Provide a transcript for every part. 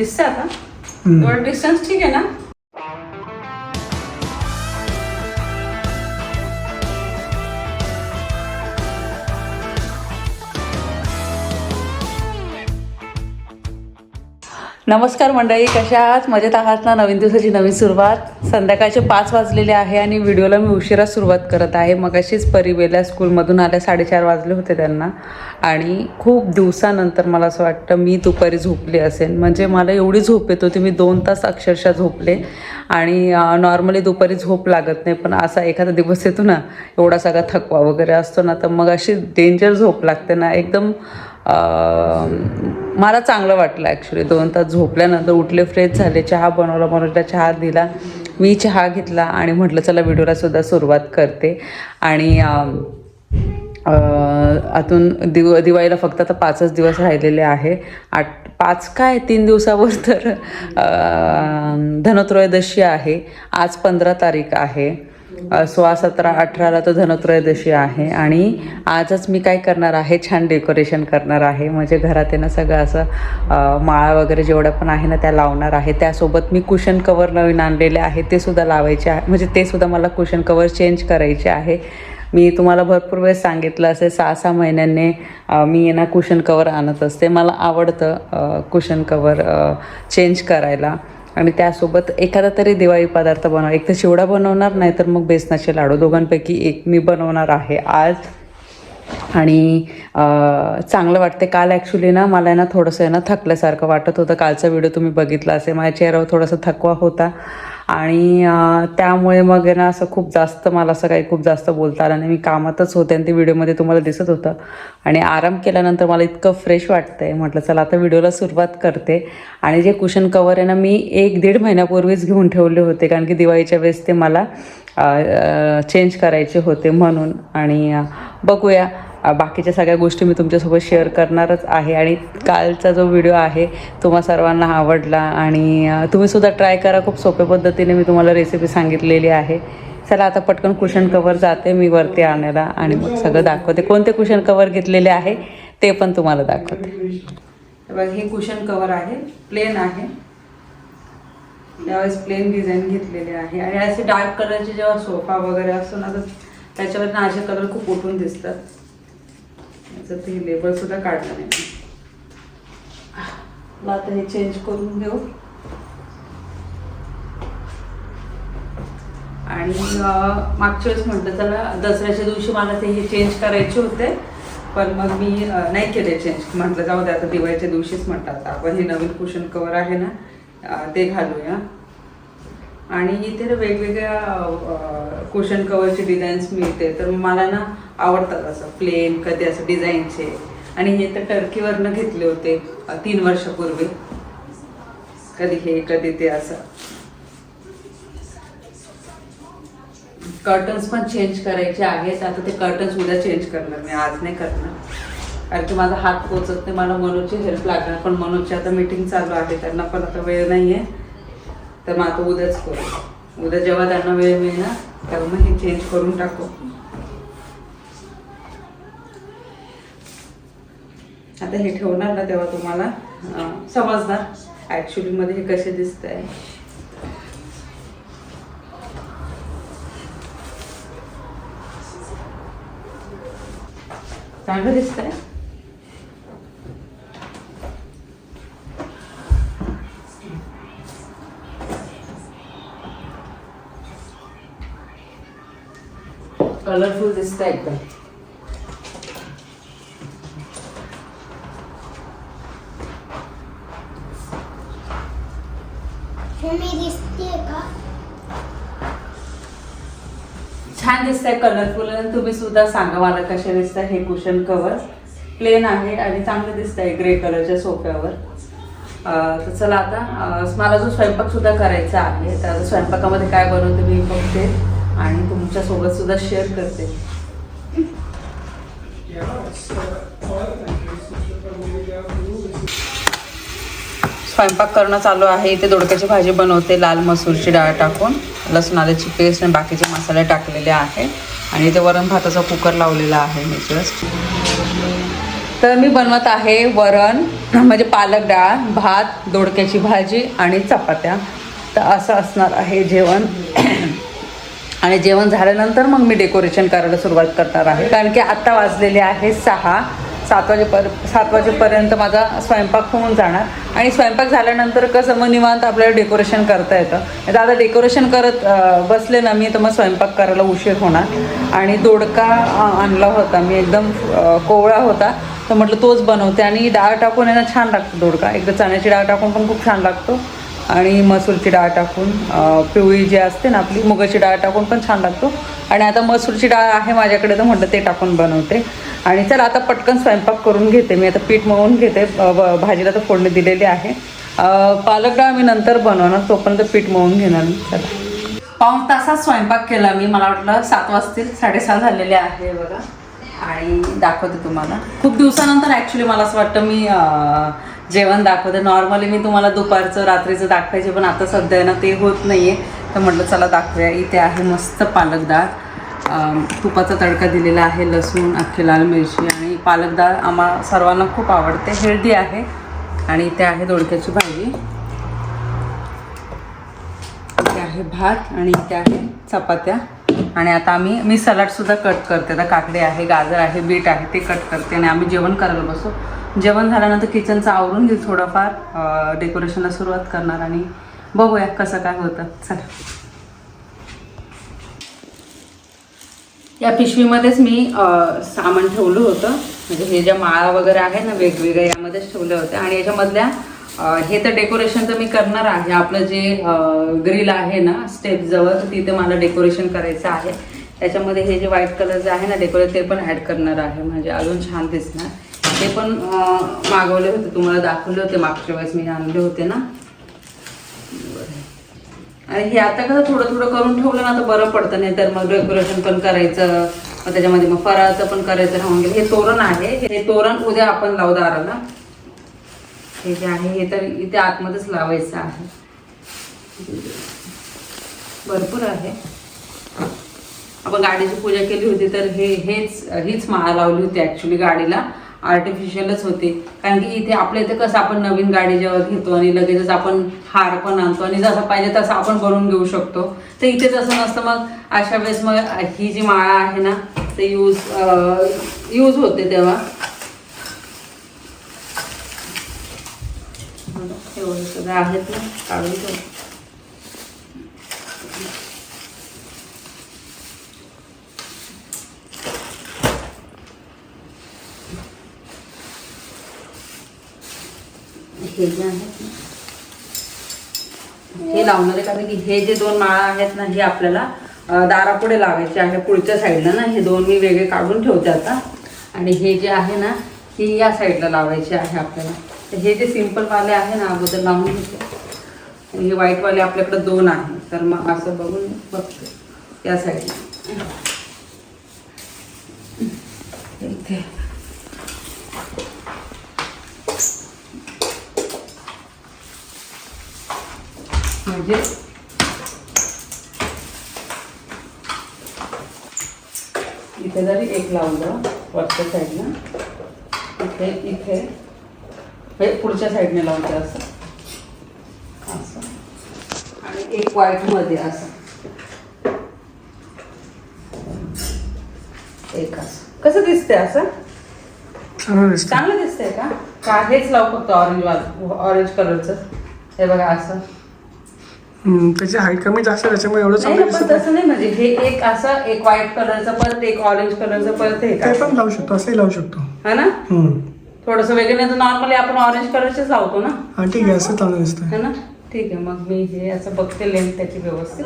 दिसतं आता एवढं डिस्टन्स ठीक आहे ना? नमस्कार मंडळी कशा आहात? मजेत आहात ना? नवीन दिवसाची नवीन सुरुवात. संध्याकाळचे पाच वाजलेले आहे आणि व्हिडिओला मी उशिरा सुरुवात करत आहे. मग अशीच परिवेल्या स्कूलमधून आल्या साडेचार वाजले होते त्यांना. आणि खूप दिवसानंतर मला असं वाटतं मी दुपारी झोपले असेल म्हणजे मला एवढी झोप येत होती मी दोन तास अक्षरशः झोपले. आणि नॉर्मली दुपारी झोप लागत नाही पण असा एखादा दिवस येतो ना एवढा सगळा थकवा वगैरे असतो ना तर मग अशी डेंजर झोप लागते ना. एकदम मला चांगलं वाटलं ॲक्च्युली दोन तास झोपल्यानंतर उठले फ्रेश झाले चहा बनवला बनवला चहा दिला. मी चहा घेतला आणि म्हटलं चला व्हिडिओला सुद्धा सुरुवात करते. आणि अं, आतून दिव दिवाळीला फक्त आता पाचच दिवस राहिलेले आहे. आठ पाच काय? तीन दिवसावर तर धनत्रयोदशी आहे. आज पंधरा तारीख आहे. सोळा सतरा अठराला तर धनत्रयोदशी आहे. आणि आजच मी काय करणार आहे? छान डेकोरेशन करणार आहे. म्हणजे घरात आहे ना सगळं असं माळा वगैरे जेवढं पण आहे ना त्या लावणार आहे. त्यासोबत मी कुशन कवर नवीन आणलेले आहे. ते सुद्धा लावायचे आहे. म्हणजे ते सुद्धा मला कुशन कवर चेंज करायचे आहे. मी तुम्हाला भरपूर वेळेस सांगितलं असे सहा सहा महिन्यांनी मी ना कुशन कवर आणत असते. मला आवडतं कुशन कवर चेंज करायला. आणि त्यासोबत एखादा तरी दिवाळी पदार्थ बनवा. एक तर शिवडा बनवणार नाही तर मग बेसनाचे लाडू. दोघांपैकी एक मी बनवणार आहे आज. आणि चांगलं वाटते काल ॲक्च्युली ना मला ना थोडंसं आहे ना थकल्यासारखं वाटत होतं. कालचा व्हिडिओ तुम्ही बघितला असेल. माझ्या चेहऱ्यावर थोडासा थकवा होता. आणि त्यामुळे मग ना असं खूप जास्त मला असं काही खूप जास्त बोलता आलं नाही. मी कामातच होते आणि ते व्हिडिओमध्ये तुम्हाला दिसत होतं. आणि आराम केल्यानंतर मला इतकं फ्रेश वाटतं आहे म्हटलं चला आता व्हिडिओला सुरुवात करते. आणि जे कुशन कवर आहे ना मी एक दीड महिन्यापूर्वीच घेऊन ठेवले होते. कारण की दिवाळीच्या वेळेस ते मला चेंज करायचे होते म्हणून. आणि बघूया. बाकीच्या सगळ्या गोष्टी मी तुमच्यासोबत शेअर करणारच आहे. आणि कालचा जो व्हिडिओ आहे तुम्हा सर्वांना आवडला. आणि तुम्हीसुद्धा तुम्ही सुद्धा ट्राय करा. खूप सोप्या पद्धतीने मी तुम्हाला रेसिपी सांगितलेली आहे. चला आता पटकन कुशन कवर जाते. मी वरती आणायला आणि मग सगळं दाखवते. कोणते कुशन कवर घेतलेले आहे ते पण तुम्हाला दाखवते. बघ हे कुशन कवर आहे. प्लेन आहे. यावेळेस प्लेन डिझाईन घेतलेले आहे. आणि असे डार्क कलरचे जेव्हा सोफा वगैरे असतो ना तर त्याच्यावर ना असे कलर खूप उठून दिसतात. याचं ते लेबल सुद्धा काढलं नाही. मी. आता हे चेंज करून घेऊ. आणि मागच्या वेळेस म्हटलं चला दसऱ्याच्या दिवशी मला ते हे चेंज करायचे होते. पण मग मी नाही केले चेंज म्हटलं जाऊ दे आता दिवाळीच्या दिवशीच म्हटलं आता आपण. हे नवीन कुशन कवर आहे ना ते घालूया. आणि इथे ना वेगवेगळ्या कुशन कवरचे डिझाईन्स मिळते. तर मला ना आवडतात असं प्लेन कधी असं डिझाईनचे आणि हे तर टर्कीवरनं घेतले होते तीन वर्षापूर्वी. कधी हे कधी ते असं. कर्टन्स पण चेंज करायचे आहेत. आता ते कर्टन्स उद्या चेंज करणार. मी आज नाही करणार. कारण की माझा हात पोचत नाही. मला मनोजची हेल्प लागणार. पण मनोजची आता मीटिंग चालू आहे. त्यांना पण आता वेळ नाही आहे तर मग आता उद्याच करू. उद्या जेव्हा त्यांना वेळ मिळणार तेव्हा मग हे चेंज करून टाकू. आता हे ठेवणार ना तेव्हा तुम्हाला समजणार. ॲक्च्युली मध्ये हे कसे दिसत आहे चांगलं दिसतंय? कलरफुल एकदम दिसते का छान दिसतंय कलरफुल आणि तुम्ही सुद्धा सांगा मला कसे दिसतंय हे कुशन कवर प्लेन आहे आणि चांगलं दिसतंय ग्रे कलरच्या सोफ्यावर. तर चला आता मला जो स्वयंपाक सुद्धा करायचा आहे तर स्वयंपाकामध्ये काय बनवते मी बघते. आणि तुमच्यासोबत सुद्धा शेअर करते. स्वयंपाक करणं चालू आहे. इथे दोडक्याची भाजी बनवते. लाल मसूरची डाळ टाकून लसूण आल्याची पेस्ट आणि बाकीचे मसाले टाकलेले आहे. आणि इथे वरण भाताचा कुकर लावलेला आहे मी जस्ट तर मी बनवत आहे वरण म्हणजे पालक डाळ भात दोडक्याची भाजी आणि चपात्या. तर असं असणार आहे जेवण. आणि जेवण झाल्यानंतर मग मी डेकोरेशन करायला सुरुवात करणार आहे. कारण की आत्ता वाजलेले आहे सहा. सात वाजेपर सात वाजेपर्यंत माझा स्वयंपाक होऊन जाणार. आणि स्वयंपाक झाल्यानंतर कसं मग निवांत आपल्याला डेकोरेशन करता येतं. म्हणजे आता डेकोरेशन करत बसले ना मी तर मग स्वयंपाक करायला उशीर होणार. आणि दोडका आणला होता. मी एकदम कोवळा होता. तर म्हटलं तोच बनवते. आणि डाळ टाकून आहे ना छान लागतो दोडका. एकदा चण्याची डाळ टाकून पण खूप छान लागतो. आणि मसूरची डाळ टाकून पिवळी जी असते ना आपली मुगाची डाळ टाकून पण छान लागतो. आणि आता मसूरची डाळ आहे माझ्याकडे तर म्हटलं ते टाकून बनवते. आणि चला आता पटकन स्वयंपाक करून घेते. मी आता पीठ मळून घेते. भाजीला तर फोडणी दिलेली आहे. पालक डाळ मी नंतर बनवणार तोपर्यंत पीठ मळून घेणार मी. चला. पाऊण तासात स्वयंपाक केला मी. मला वाटलं सात वाजतील साडेसहा झालेले आहे बघा. आणि दाखवते तुम्हाला. खूप दिवसानंतर ॲक्च्युली मला असं वाटतं मी जेवण दाखवते. नॉर्मली मी तुम्हाला दुपारचं रात्रीचं दाखवायचे पण आता सध्या ना ते होत नाही आहे तर म्हटलं चला दाखवूया. इथे आहे मस्त पालक डाळ तुपाचा तडका दिलेला आहे लसूण अख्खी लाल मिरची आणि पालक डाळ आम्हा सर्वांना खूप आवडते. हेल्दी आहे आणि इथे आहे दोडक्याची भाजी. इथे आहे भात आणि इथे आहे चपात्या. आणि आता आम्ही मी सलाडसुद्धा कट करते. आता काकडे आहे गाजर आहे बीट आहे ते कट करते आणि आम्ही जेवण करायला बसू. जेवण झाल्यानंतर किचनचं आवरून घेऊ थोडंफार. डेकोरेशनला सुरुवात करणार आणि बघूया कसं काय होतं. चला. या पिशवीमध्येच मी सामान ठेवलं होतं. म्हणजे हे ज्या माळा वगैरे आहे ना वेगवेगळ्या यामध्येच ठेवल्या होत्या आणि याच्यामधल्या हे तर डेकोरेशन तर मी करणार आहे. आपलं जे ग्रिल आहे ना स्टेप जवळ तर तिथे मला डेकोरेशन करायचं आहे. त्याच्यामध्ये हे जे व्हाईट कलरचं आहे ना डेकोरेट ते पण ॲड करणार आहे. म्हणजे अजून छान दिसणार. ते पण मागवले होते तुम्हाला दाखवले होते मागच्या वेळेस मी आणले होते ना. आणि हे आता कसं थोडं थोडं करून ठेवलं ना तर बरं पडतं. नाही तर मग डेकोरेशन पण करायचं मग त्याच्यामध्ये मग फराळाचं पण करायचं राहून गेलं. हे तोरण आहे. हे तोरण उद्या आपण लावू दाराला. हे जे आहे हे तर इथे आतमध्येच लावायचं आहे. भरपूर आहे. आपण गाडीची पूजा केली होती तर हे हेच हीच माळा लावली होती ॲक्च्युली गाडीला. आर्टिफिशियलच होती. कारण की इथे आपल्या इथे कसं आपण नवीन गाडी जेव्हा घेतो आणि लगेचच आपण हार पण आणतो आणि जसं पाहिजे तसं आपण बनवून घेऊ शकतो. तर इथे तसं नसतं मग अशा वेळेस मग ही जी माळा आहे ना ते यूज यूज होते तेव्हा. एवढं सगळं आहेत ना काढून ठेव. हे जे आहेत ना हे लावणार आहे कारण की हे जे दोन माळा आहेत ना हे आपल्याला दारापुढे लावायचे आहे पुढच्या साईडला ना हे दोन मी वेगळे काढून ठेवते आता. आणि हे जे आहे ना हे या साईडला लावायचे आहे आपल्याला. तर हे जे सिम्पलवाले आहे ना अगोदर लावून घेते. आणि हे व्हाईटवाले आपल्याकडं आपल्याकडे दोन आहे. तर मग असं बघून बघते. या साईडला इथे. म्हणजे इथे जरी एक लावलं वरच्या साईडला इथे इथे. हे पुढच्या साईडने लावते असं. असं. आणि एक व्हाईटमध्ये असं. एक असं. कसं दिसतंय असं? चांगलं दिसतं चांगलं दिसतंय का? का हेच लावू फक्त ऑरेंज वाल ऑरेंज कलरचं हे बघा असं. त्याची हाईट कमी जास्त त्याच्यामुळे एवढं चांगलं पण. तसं नाही म्हणजे हे एक असं एक व्हाईट कलरचं परत एक ऑरेंज कलरचं परत हे पण लावू शकतो असंही लावू शकतो. हा ना. थोडस वेगळं नाही तर नॉर्मली आपण ऑरेंज कलरचेच लावतो ना. हा ठीक आहे असं चांगलं दिसतंय. है ना? ठीक आहे मग मी हे असं बघते लेंथ त्याची व्यवस्थित.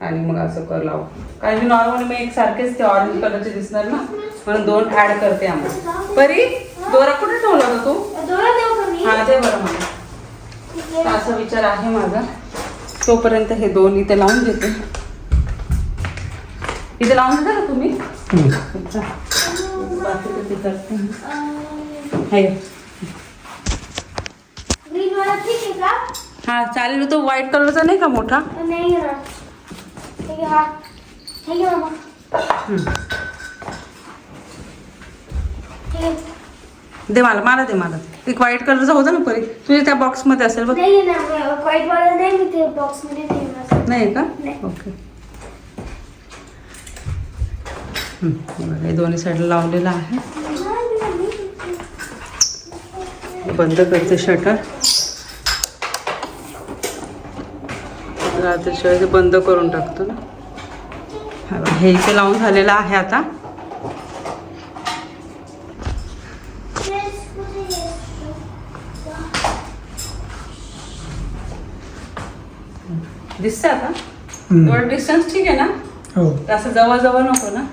आणि मग असं कर लावू. कारण की नॉर्मली मी एक सारखेच ते ऑरेंज कलरचे दिसणार ना. म्हणून दोन ऍड करते आम्हाला. परी दोरा कुठे ठेवला होता तू? दोरा देऊ का मी? हा ते बरं मला. असा विचार आहे माझा. तोपर्यंत हे दोन इथे लावून घेते. इथे लावून देता का तुम्ही? हम्म. अं, हे. ग्रीन वाला ठीक आहे का हा चालेल तो व्हाईट कलरचा नाही का मोठा. दे मला मला दे मला एक व्हाईट कलरचा होता ना परी तुझ्या त्या बॉक्समध्ये असेल बघ। नाही का. ओके। हे दोन्ही साईडला लावलेलं आहे. बंद करते शटर. रात्रीच्या वेळेस बंद करून टाकतो ना. हा इथे लावून झालेलं आहे आता. दिसतं आता? डिस्टन्स ठीक आहे ना? हो. असं जवळ जवळ नको ना?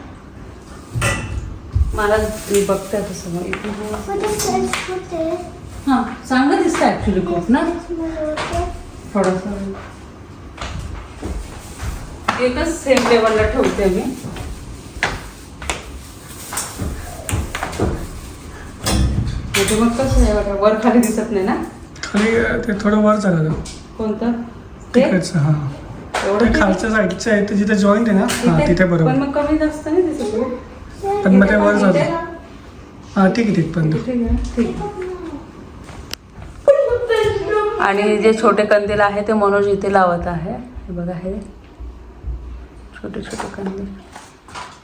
मला मी बघते तसं मग इथे हां चांगलं दिसतं ॲक्च्युली खूप ना? थोडंसं. एकच सेम लेवलला ठेवते मी. म्हणजे मग कसं आहे बघा वर खाली दिसत नाही ना? खाली ते थोडं वर झालं कोणतं? तिकडचं हां. एवढं? खालच्या साईडचं आहे ते जिथे जॉईंट आहे ना? हां तिथे- पण बरोबर मग कमी जास्त नाही दिसत ना? पण मग ते वर? झालं. हां ठीक आहे तिथपर्यंत ठीक आहे ठीक. आहे. आणि जे छोटे कंदील आहे ते मनोज इथे लावत आहे. हे बघा हे छोटे छोटे कंदील.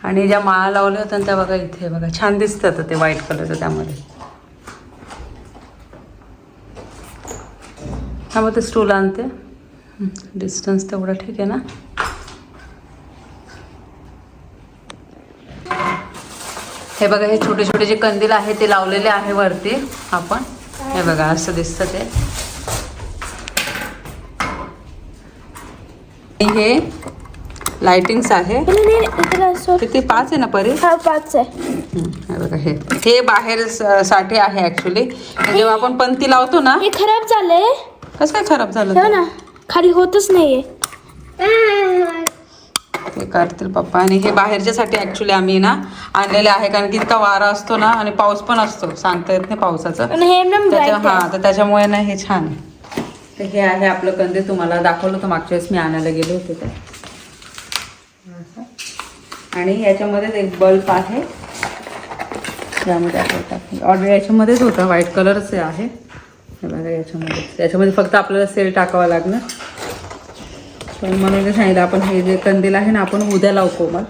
आणि ज्या माळा लावल्या होत्या ना त्या बघा इथे बघा छान दिसतात ते व्हाईट कलरचं त्यामध्ये. हा मग ते स्टूल आणते. डिस्टन्स तेवढं ठीक आहे ना? हे बघा हे छोटे छोटे जे कंदील आहे ते लावलेले आहे वरती. आपण हे बघा असं दिसतं ते. हे लाइटिंग्स आहे. किती? पाच आहे ना परी? हा पाच आहे. हे बघा हे. हे बाहेर साठी आहे ऍक्च्युली जेव्हा आपण पंती लावतो ना हे खराब झालंय. कसं काय खराब झालं? ना खाली होतच नाहीये. ते करतील पप्पा. आणि हे बाहेरच्यासाठी ऍक्च्युली आम्ही ना आणलेले आहे कारण की इतका वारा असतो ना आणि पाऊस पण असतो. सांगता येत नाही पावसाचं. हे हा. तर त्याच्यामुळे ना हे छान आहे. तर हे आहे आपलं कंदील तुम्हाला दाखवलं होतं मागच्या वेळेस मी आणायला गेले होते ते. असं. आणि याच्यामध्ये एक बल्ब आहे. यामध्ये आपण टाकलं ऑर्डर याच्यामध्येच होता व्हाईट कलरच आहे. हे बघा याच्यामध्ये. याच्यामध्ये फक्त आपल्याला सेल टाकावा लागणार. पण म्हणून सांगितलं आपण हे जे कंदील आहे ना आपण उद्या लावू कोमल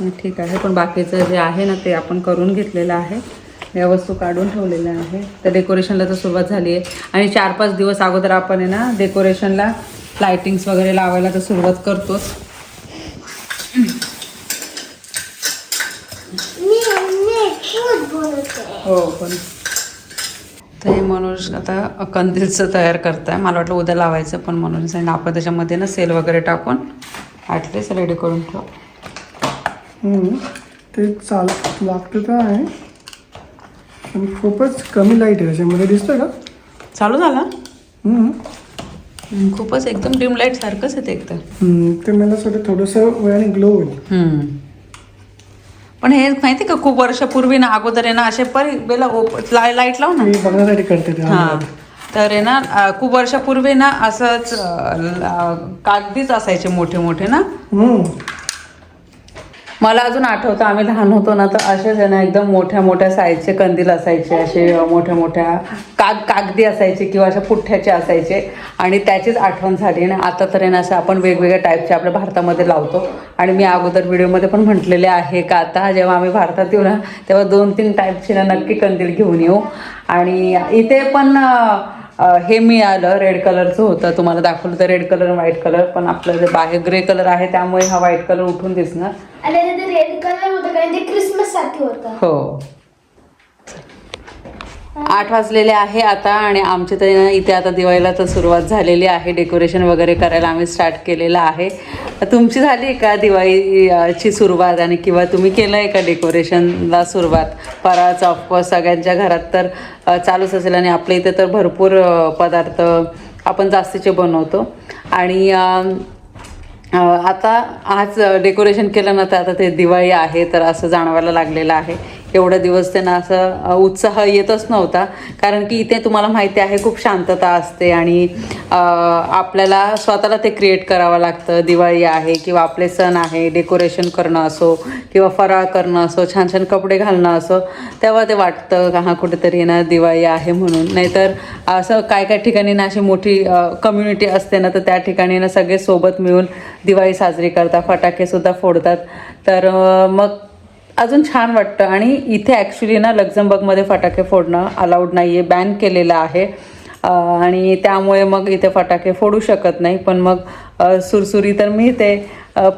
हं, ठीक आहे पण बाकीचं जे आहे ना ते आपण करून घेतलेलं आहे. या वस्तू काढून ठेवलेल्या आहे. तर डेकोरेशनला तर सुरुवात झाली आहे. आणि चार पाच दिवस अगोदर आपण आहे ना डेकोरेशनला लायटिंग्स वगैरे लावायला तर सुरुवात करतोच. हो पण तर हे मनोज आता कंदीलचं तयार करताय मला वाटलं उद्या लावायचं पण मनोज सांगितलं आपण त्याच्यामध्ये ना सेल वगैरे टाकून ॲटलीस्ट रेडी करून ठेवू हम्म. ते चाल लागतं तर आहे पण खूपच कमी लाइट आहे त्याच्यामध्ये दिसतोय का चालू झाला. हं, खूपच एकदम डिम लाइट सारखंच आहे ते एकदम. ते मला थोडंसं वेळाने ग्लो होईल. पण हे माहिती का खूप वर्षापूर्वी ना अगोदर आहे ना असे परी बेला लाइट लाव ना. मी बघण्यासाठी करते ते. हा. तर आहे ना अं, खूप वर्षापूर्वी ना असंच अं, ला- कागदीच असायचे मोठे मोठे ना. हम्म. मला अजून आठवतं आम्ही लहान होतो ना तर असेच आहे ना एकदम मोठ्या मोठ्या साईजचे कंदील असायचे असे मोठ्या मोठ्या काग कागदी असायचे किंवा अशा पुठ्ठ्याचे असायचे. आणि त्याचीच आठवण झाली. आणि आता तर आहे ना असं आपण वेगवेगळ्या टाईपचे आपल्या भारतामध्ये लावतो. आणि मी अगोदर व्हिडिओमध्ये पण म्हटलेले आहे का आता जेव्हा आम्ही भारतात येऊ ना तेव्हा दोन तीन टाईपचे ना नक्की कंदील घेऊन येऊ. आणि इथे पण हे मिळालं रेड कलरचं होतं. तुम्हाला दाखवलं होतं रेड कलर व्हाईट कलर पण आपलं जे बाहेर ग्रे कलर आहे त्यामुळे हा व्हाईट कलर उठून दिसणार. रेड कलर होतं कारण ते क्रिसमससाठी होतं. हो. आठ वाजलेले आहे आता आणि आमच्या तर इथे आता दिवाळीला तर सुरुवात झालेली आहे. डेकोरेशन वगैरे करायला आम्ही स्टार्ट केलेलं आहे. तुमची झाली का दिवाळीची सुरुवात आणि किंवा तुम्ही केलं आहे का डेकोरेशनला सुरुवात? फराळच ऑफकोर्स सगळ्यांच्या घरात तर चालूच असेल आणि आपल्या इथे तर भरपूर पदार्थ आपण जास्तीचे बनवतो. आणि आता आज डेकोरेशन केलं ना तर आता ते दिवाळी आहे तर असं जाणवायला लागलेलं आहे. एवढा दिवस त्यांना असं उत्साह येतच नव्हता. कारण की इथे तुम्हाला माहिती आहे खूप शांतता असते आणि आपल्याला स्वतःला ते क्रिएट करावं लागतं. दिवाळी आहे किंवा आपले सण आहे डेकोरेशन करणं असो किंवा फराळ करणं असो छान छान कपडे घालणं असो तेव्हा ते वाटतं का हा कुठेतरी ना दिवाळी आहे म्हणून. नाहीतर असं काय काय ठिकाणी ना अशी मोठी कम्युनिटी असते ना तर त्या ठिकाणी ना सगळे सोबत मिळून दिवाळी साजरी करतात फटाकेसुद्धा फोडतात. तर मग अजून छान वाटतं. आणि इथे ॲक्च्युली ना लक्झमबर्गमध्ये फटाके फोडणं अलाउड नाही आहे बॅन केलेलं आहे. आणि त्यामुळे मग इथे फटाके फोडू शकत नाही. पण मग सुरसुरी तर मिळते.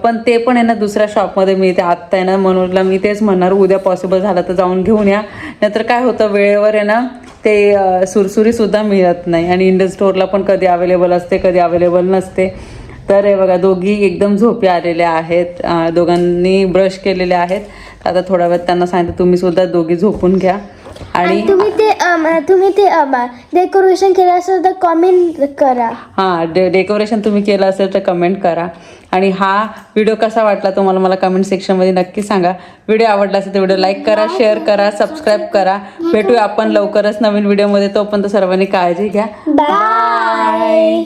पण ते पण आहे ना दुसऱ्या शॉपमध्ये मिळते. आत्ता आहे ना म्हणून मी तेच म्हणणार उद्या पॉसिबल झालं तर जाऊन घेऊन या. नाहीतर काय होतं वेळेवर आहे ना ते सुरसुरीसुद्धा मिळत नाही. आणि इंडस्टोरला स्टोअरला पण कधी अवेलेबल असते कधी अवेलेबल नसते. तर हे बघा दोघी एकदम झोपी आलेल्या आहेत. दोघांनी ब्रश केलेले आहेत. आता थोड्या वेळात त्यांना सांगितलं तुम्ही सुद्धा दोघी झोपून घ्या. आणि तुम्ही ते तुम्ही ते डेकोरेशन केलं असेल तर कॉमेंट करा. हां डे डेकोरेशन तुम्ही केलं असेल तर कमेंट करा. आणि हा व्हिडिओ कसा वाटला तुम्हाला मला कमेंट सेक्शनमध्ये नक्की सांगा. व्हिडिओ आवडला असेल तर व्हिडिओ लाईक करा शेअर करा सबस्क्राईब करा. भेटूया आपण लवकरच नवीन व्हिडिओमध्ये तोपर्यंत सर्वांनी काळजी घ्या. बाय